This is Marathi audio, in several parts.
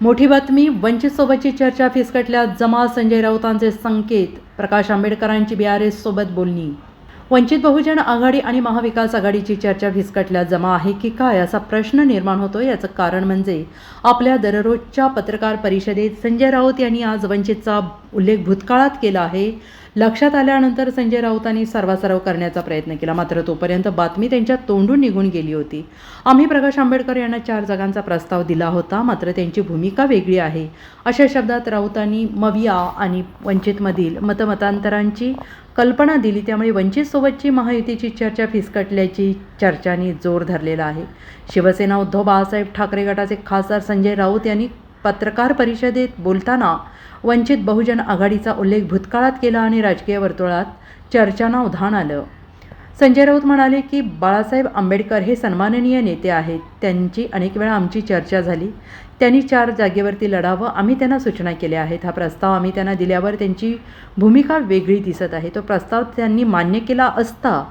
मोठी बातमी वंचितसोबतची चर्चा फिसकटल्या जमा संजय राऊतांचे संकेत प्रकाश आंबेडकरांची बी आर एस सोबत बोलणी. वंचित बहुजन आघाडी आणि महाविकास आघाडीची चर्चा फिसकटल्या जमा आहे की काय असा प्रश्न निर्माण होतो याचं कारण म्हणजे आपल्या दररोजच्या पत्रकार परिषदेत संजय राऊत यांनी आज वंचितचा उल्लेख भूतकाळात केला आहे. लक्षात आल्यानंतर संजय राऊतांनी सर्वासर्व करण्याचा प्रयत्न केला. मात्र तोपर्यंत बातमी त्यांच्या तोंडून निघून गेली होती. आम्ही प्रकाश आंबेडकर यांना चार जागांचा प्रस्ताव दिला होता मात्र त्यांची भूमिका वेगळी आहे. अशा शब्दात राऊतांनी मविया आणि वंचितमधील मतमतांतरांची कल्पना दिली. त्यामुळे वंचितसोबतची महायुतीची चर्चा फिसकटल्याची चर्चांनी जोर धरलेला आहे. शिवसेना उद्धव बाळासाहेब ठाकरे गटाचे खासदार संजय राऊत यांनी पत्रकार परिषदेत बोलताना वंचित बहुजन आघाडीचा उल्लेख भूतकाळात केला आणि राजकीय वर्तुळात चर्चांना उधाण आलं. संजय राऊत म्हणाले की बाळासाहेब आंबेडकर हे सन्माननीय नेते आहेत. त्यांची अनेक वेळा आमची चर्चा झाली. त्यांनी चार जागेवरती लढावं. आम्ही त्यांना सूचना केल्या आहेत. हा प्रस्ताव आम्ही त्यांना दिल्यावर त्यांची भूमिका वेगळी दिसत आहे. तो प्रस्ताव त्यांनी मान्य केला असता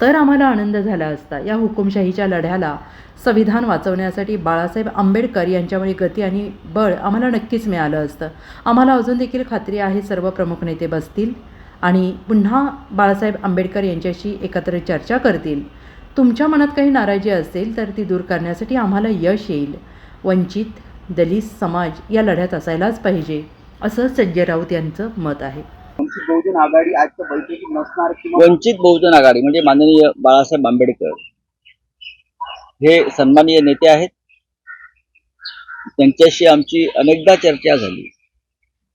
तर आम्हाला आनंद झाला असता. या हुकुमशाहीच्या लढ्याला संविधान वाचवण्यासाठी बाळासाहेब आंबेडकर यांच्यामुळे गती आणि बळ आम्हाला नक्कीच मिळालं असतं. आम्हाला अजून देखील खात्री आहे सर्व प्रमुख नेते बसतील आणि पुन्हा बाळासाहेब आंबेडकर यांच्याशी एकत्र चर्चा करतील. तुमच्या मनात काही नाराजी असेल तर ती दूर करण्यासाठी आम्हाला यश येईल. वंचित दलित समाज या लढ्यात असायलाच पाहिजे असं संजय राऊत यांचं मत आहे. वंचित बहुजन आघाडी आजच्या बैठकीत नसणार किंवा वंचित बहुजन आघाडी म्हणजे माननीय बाळासाहेब आंबेडकर. हे सन्माननीय नेते आहेत. त्यांच्याशी आमची अनेकदा चर्चा झाली.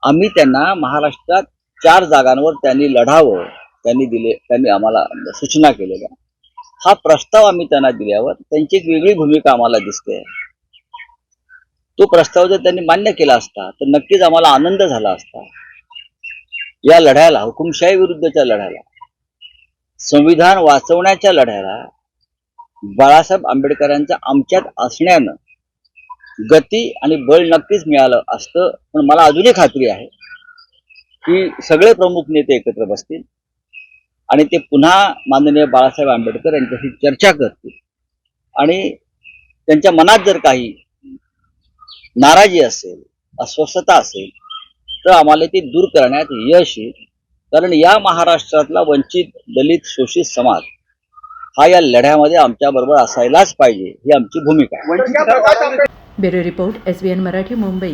आम्ही त्यांना महाराष्ट्रात चार जागांवर त्यांनी लढावं त्यांनी दिले त्यांनी आम्हाला सूचना केलेल्या. हा प्रस्ताव आम्ही त्यांना दिल्यावर त्यांची एक वेगळी भूमिका आम्हाला दिसते. तो प्रस्ताव जर त्यांनी मान्य केला असता तर नक्कीच आम्हाला आनंद झाला असता. या लढ्याला हुकुमशाही विरुद्धच्या लढ्याला संविधान वाचवण्याच्या लढ्याला बाळासाहेब आंबेडकरांच्या आमच्यात असण्यानं गती आणि बळ नक्कीच मिळालं असतं. पण मला अजूनही खात्री आहे की सगळे प्रमुख नेते एकत्र बसतील आणि ते पुन्हा माननीय बाळासाहेब आंबेडकर यांच्याशी चर्चा करतील. आणि त्यांच्या मनात जर काही नाराजी असेल अस्वस्थता असेल तर आम्हाला ती दूर करण्यात यश येईल. कारण या महाराष्ट्रातला वंचित दलित शोषित समाज हा या लढ्यामध्ये आमच्या बरोबर असायलाच पाहिजे ही आमची भूमिका आहे. Bureau report S B N Marathi Mumbai.